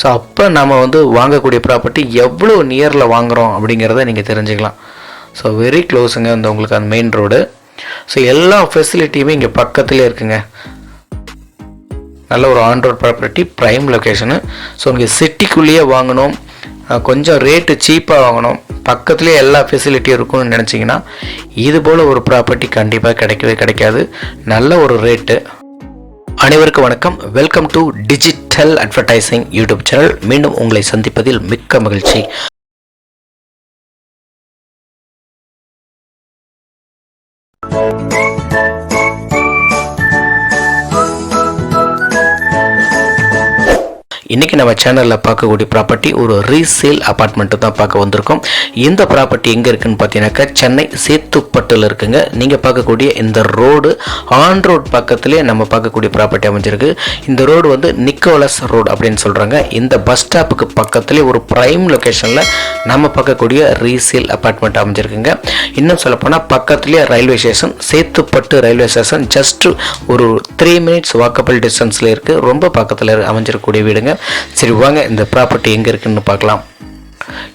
So அப்போ நம்ம வந்து வாங்கக்கூடிய ப்ராப்பர்ட்டி எவ்வளோ நியரில் வாங்குகிறோம் அப்படிங்கிறத நீங்கள் தெரிஞ்சுக்கலாம். ஸோ வெரி க்ளோஸுங்க இந்த உங்களுக்கு அந்த மெயின் ரோடு ஸோ எல்லா ஃபெசிலிட்டியுமே இங்கே பக்கத்துலேயே இருக்குங்க. நல்ல ஒரு on road property prime location so இங்கே சிட்டிக்குள்ளேயே வாங்கணும். கொஞ்சம் ரேட்டு சீப்பாக வாங்கணும். பக்கத்துலேயே எல்லா ஃபெசிலிட்டியும் இருக்கும்னு நினச்சிங்கன்னா இது போல் ஒரு ப்ராப்பர்ட்டி கண்டிப்பாக கிடைக்கவே கிடைக்காது. நல்ல ஒரு ரேட்டு அனைவருக்கும் வணக்கம். Welcome to digit digital advertising YouTube channel மீண்டும் உங்களை சந்திப்பதில் மிக்க மகிழ்ச்சி. இன்றைக்கி நம்ம சேனலில் பார்க்கக்கூடிய ப்ராப்பர்ட்டி ஒரு ரீசேல் அப்பார்ட்மெண்ட்டு தான் பார்க்க வந்திருக்கோம். இந்த ப்ராப்பர்ட்டி எங்கே இருக்குன்னு பார்த்தீங்கன்னாக்கா சென்னை சேத்துப்பட்டில் இருக்குங்க. நீங்கள் பார்க்கக்கூடிய இந்த ரோடு ஆன் ரோட் பக்கத்துலேயே நம்ம பார்க்கக்கூடிய ப்ராப்பர்ட்டி அமைஞ்சிருக்கு. இந்த ரோடு வந்து நிக்கோலஸ் ரோடு அப்படின்னு சொல்கிறாங்க இந்த பஸ் ஸ்டாப்புக்கு பக்கத்துலேயே ஒரு ப்ரைம் லொக்கேஷனில் நம்ம பார்க்கக்கூடிய ரீசேல் அப்பார்ட்மெண்ட் அமைஞ்சிருக்குங்க. இன்னும் சொல்லப்போனால் பக்கத்துலேயே railway station Chetpet railway station just ஒரு த்ரீ மினிட்ஸ் வாக்கபிள் டிஸ்டன்ஸில் இருக்குது ரொம்ப பக்கத்தில் அமைஞ்சிருக்கக்கூடிய வீடுங்க. சரி வாங்க இந்த ப்ராப்பர்ட்டி எங்கே இருக்குன்னு பார்க்கலாம்.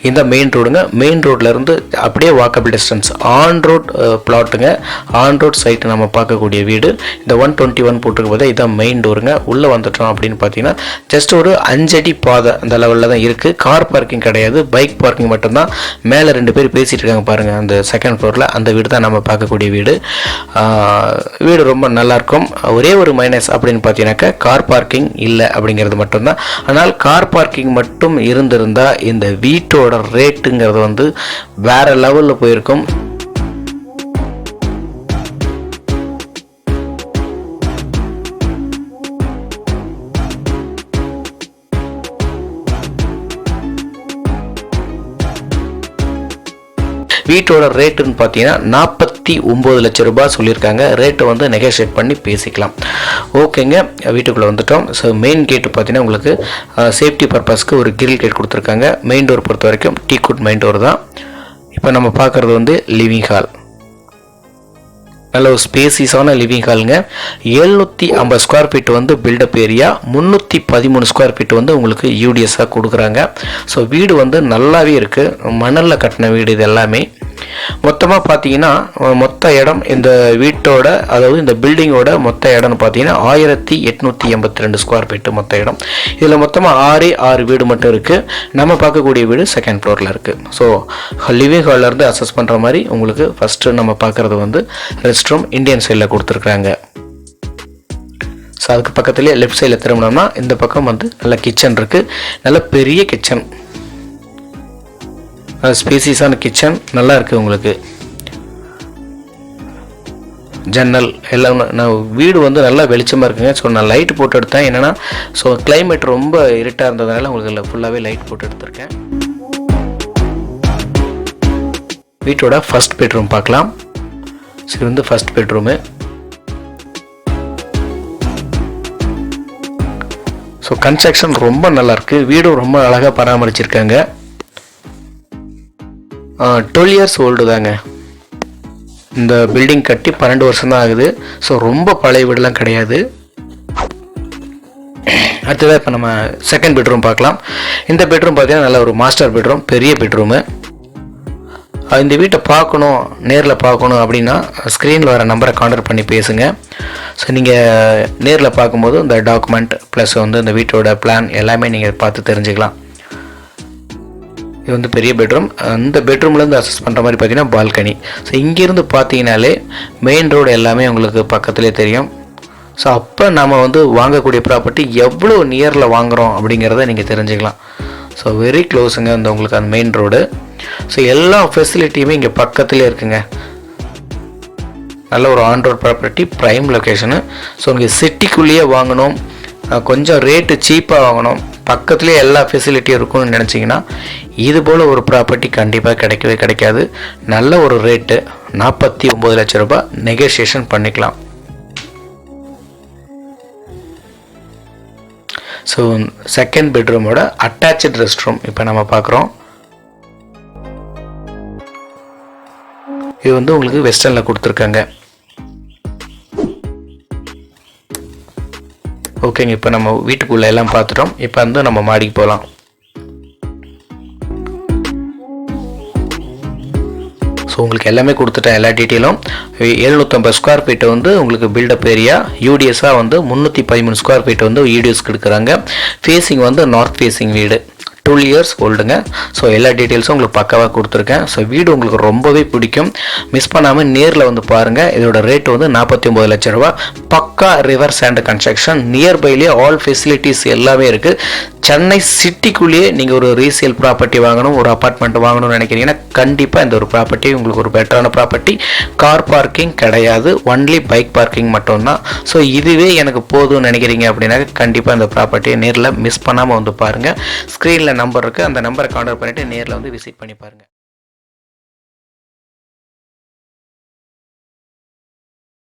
இந்த மெயின் ரோடுங்க மெயின் ரோட்லேருந்து அப்படியே வாக்கபிள் டிஸ்டன்ஸ் ஆன் ரோட் பிளாட்டுங்க ஆன் ரோட் சைட்டு நம்ம பார்க்கக்கூடிய வீடு. இந்த ஒன் டுவெண்ட்டி ஒன் போட்டிருக்க போதே இதான் மெயின் டோருங்க உள்ளே வந்துட்டோம் அப்படின்னு பார்த்தீங்கன்னா ஜஸ்ட் ஒரு அஞ்சடி பாதை அந்த லெவலில் தான் இருக்குது கார் பார்க்கிங் கிடையாது பைக் பார்க்கிங் மட்டும்தான். மேலே ரெண்டு பேர் பேசிகிட்டு இருக்காங்க பாருங்கள் அந்த செகண்ட் ஃப்ளோரில் அந்த வீடு தான் நம்ம பார்க்கக்கூடிய வீடு. வீடு ரொம்ப நல்லாயிருக்கும் ஒரே ஒரு மைனஸ் அப்படின்னு பார்த்தீங்கன்னாக்கா கார் பார்க்கிங் இல்லை அப்படிங்கிறது மட்டும்தான். ஆனால் கார் பார்க்கிங் மட்டும் இருந்திருந்தால் இந்த வீட்டோட ரேட்டுங்கிறது வந்து வேற லெவலில் போயிருக்கும். வீட்டோட ரேட்டுன்னு பார்த்தீங்கன்னா நாற்பத்தி ஒம்பது லட்சம் ரூபாய் சொல்லியிருக்காங்க. ரேட்டை வந்து நெகோஷியேட் பண்ணி பேசிக்கலாம். ஓகேங்க வீட்டுக்குள்ளே வந்துட்டோம். ஸோ மெயின் கேட்டு பார்த்தீங்கன்னா உங்களுக்கு சேஃப்டி பர்பஸ்க்கு ஒரு கிரில் கேட் கொடுத்துருக்காங்க. மெயின் டோர் பொறுத்த வரைக்கும் டீ குட் மெயின் டோர் தான். இப்போ நம்ம பார்க்குறது வந்து லிவிங் ஹால் நல்ல ஒரு ஸ்பேசிஸான லிவிங் ஹாலுங்க எழுநூற்றி ஐம்பது ஸ்கொயர் ஃபீட் வந்து பில்டப் ஏரியா முந்நூற்றி பதிமூணு ஸ்கொயர் ஃபீட் வந்து உங்களுக்கு யூடிஎஸ்ஸாக கொடுக்குறாங்க. ஸோ வீடு வந்து நல்லாவே இருக்குது மணலில் கட்டின வீடு இது எல்லாமே. மொத்தமாக பார்த்தீங்கன்னா மொத்த இடம் இந்த வீட்டோட அதாவது இந்த பில்டிங்கோட மொத்த இடம்னு பார்த்தீங்கன்னா ஆயிரத்தி எட்நூற்றி எண்பத்தி ரெண்டு ஸ்கொயர் ஃபீட்டு மொத்த இடம். இதில் மொத்தமாக ஆறு ஆறு வீடு மட்டும் இருக்குது நம்ம பார்க்கக்கூடிய வீடு செகண்ட் ஃப்ளோரில் இருக்குது ஸோ லிவிங் ஹால்லேருந்து அசஸ் பண்ணுற மாதிரி உங்களுக்கு ஃபஸ்ட்டு நம்ம பார்க்குறது வந்து ரெஸ்ட் ரூம் இந்தியன் சைடில் கொடுத்துருக்குறாங்க. ஸோ அதுக்கு பக்கத்துலேயே லெஃப்ட் சைடில் திரும்பினோம்னா இந்த பக்கம் வந்து நல்ல கிச்சன் இருக்குது நல்ல பெரிய கிச்சன் ஸ்பீசிஸான கிச்சன். நல்லா இருக்குது உங்களுக்கு. ஜன்னல் எல்லாம் நான் வீடு வந்து நல்லா வெளிச்சமாக இருக்குங்க. ஸோ நான் லைட் போட்டு எடுத்தேன். என்னென்னா ஸோ கிளைமேட் ரொம்ப இருட்டாக இருந்ததுனால உங்களுக்கு ஃபுல்லாகவே லைட் போட்டு எடுத்திருக்கேன். வீட்டோட ஃபர்ஸ்ட் பெட்ரூம் பார்க்கலாம். ஸோ இது வந்து ஃபர்ஸ்ட் பெட்ரூமு ஸோ கன்ஸ்ட்ரக்ஷன் ரொம்ப நல்லாயிருக்கு வீடும் ரொம்ப அழகாக பராமரிச்சிருக்காங்க. டுவெல் இயர்ஸ் ஓல்டு தாங்க. இந்த பில்டிங் கட்டி பன்னெண்டு வருஷம் தான் ஆகுது. ஸோ ரொம்ப பழைய வீடெல்லாம் கிடையாது. அடுத்ததாக இப்போ நம்ம செகண்ட் பெட்ரூம் பார்க்கலாம். இந்த பெட்ரூம் பார்த்தீங்கன்னா நல்ல ஒரு மாஸ்டர் பெட்ரூம் பெரிய பெட்ரூமு இந்த வீட்டை பார்க்கணும் நேரில் பார்க்கணும் அப்படின்னா ஸ்க்ரீனில் வர நம்பரை கான்டாக்ட் பண்ணி பேசுங்க. ஸோ நீங்கள் நேரில் பார்க்கும்போது இந்த டாக்குமெண்ட் ப்ளஸ் வந்து இந்த வீட்டோட பிளான் எல்லாமே நீங்கள் பார்த்து தெரிஞ்சுக்கலாம். இது வந்து பெரிய பெட்ரூம் அந்த பெட்ரூம்லேருந்து அசஸ் பண்ணுற மாதிரி பார்த்தீங்கன்னா பால்கனி ஸோ இங்கேருந்து பார்த்தீங்கனாலே மெயின் ரோடு எல்லாமே உங்களுக்கு பக்கத்துலேயே தெரியும். ஸோ அப்போ நம்ம வந்து வாங்கக்கூடிய ப்ராப்பர்ட்டி எவ்வளோ நியரில் வாங்குகிறோம் அப்படிங்கிறத நீங்கள் தெரிஞ்சுக்கலாம். ஸோ வெரி க்ளோஸுங்க இந்த உங்களுக்கு அந்த மெயின் ரோடு ஸோ எல்லா ஃபெசிலிட்டியுமே இங்கே பக்கத்துலேயே இருக்குங்க. நல்ல ஒரு on road property prime location so இங்கே சிட்டிக்குள்ளேயே வாங்கணும். கொஞ்சம் ரேட்டு சீப்பாக வாங்கணும். பக்கத்துலேயே எல்லா ஃபெசிலிட்டியும் இருக்கும்னு நினச்சிங்கன்னா இது போல் ஒரு ப்ராப்பர்ட்டி கண்டிப்பாக கிடைக்கவே கிடைக்காது. நல்ல ஒரு ரேட்டு நாற்பத்தி ஒம்பது லட்ச ரூபாய் நெகோசியேஷன் பண்ணிக்கலாம். ஸோ செகண்ட் பெட்ரூமோட அட்டாச்சு ரெஸ்ட் ரூம் இப்போ நம்ம பார்க்குறோம். இது வந்து உங்களுக்கு வெஸ்டர்னில் கொடுத்துருக்காங்க. ஓகேங்க இப்போ நம்ம வீட்டுக்குள்ளே எல்லாம் பார்த்துட்டோம் இப்போ வந்து நம்ம மாடிக்கு போகலாம் ஸோ உங்களுக்கு எல்லாமே கொடுத்துட்டேன் எல்லா டீட்டெயிலும் எழுநூற்றம்பது ஸ்கொயர் ஃபீட் வந்து உங்களுக்கு பில்டப் ஏரியா யூடிஎஸ்ஸாக வந்து முந்நூற்றி பதிமூணு ஸ்கொயர் ஃபீட் வந்து யூடிஎஸ்க்கு எடுக்கிறாங்க. ஃபேஸிங் வந்து நார்த் ஃபேஸிங் வீடு. டுவெல் இயர்ஸ் ஓல்டுங்க ஸோ எல்லா டீட்டெயில்ஸும் உங்களுக்கு பக்காவாக கொடுத்துருக்கேன். ஸோ வீடு உங்களுக்கு ரொம்பவே பிடிக்கும். மிஸ் பண்ணாமல் நேரில் வந்து பாருங்கள் இதோட ரேட் வந்து நாற்பத்தி ஒம்பது லட்ச ரூபா. பக்கா ரிவர்ஸ் அண்ட் கன்ஸ்ட்ரக்ஷன் நியர்பைலேயே ஆல் ஃபெசிலிட்டிஸ் எல்லாமே இருக்குது சென்னை சிட்டிக்குள்ளேயே நீங்கள் ஒரு ரீசேல் ப்ராப்பர்ட்டி வாங்கணும் ஒரு அப்பார்ட்மெண்ட் வாங்கணும்னு நினைக்கிறீங்கன்னா கண்டிப்பாக இந்த ஒரு ப்ராப்பர்ட்டி உங்களுக்கு ஒரு பெட்டரான ப்ராப்பர்ட்டி கார் பார்க்கிங் கிடையாது. ஒன்லி பைக் பார்க்கிங் மட்டும்தான். ஸோ இதுவே எனக்கு போதும்னு நினைக்கிறீங்க அப்படின்னா கண்டிப்பாக இந்த ப்ராப்பர்ட்டியை நேரில் மிஸ் பண்ணாமல் வந்து பாருங்கள் ஸ்க்ரீனில் நம்பர் இருக்குது அந்த நம்பரை கான்டாக்ட் பண்ணிவிட்டு நேரில் வந்து விசிட் பண்ணி பாருங்கள்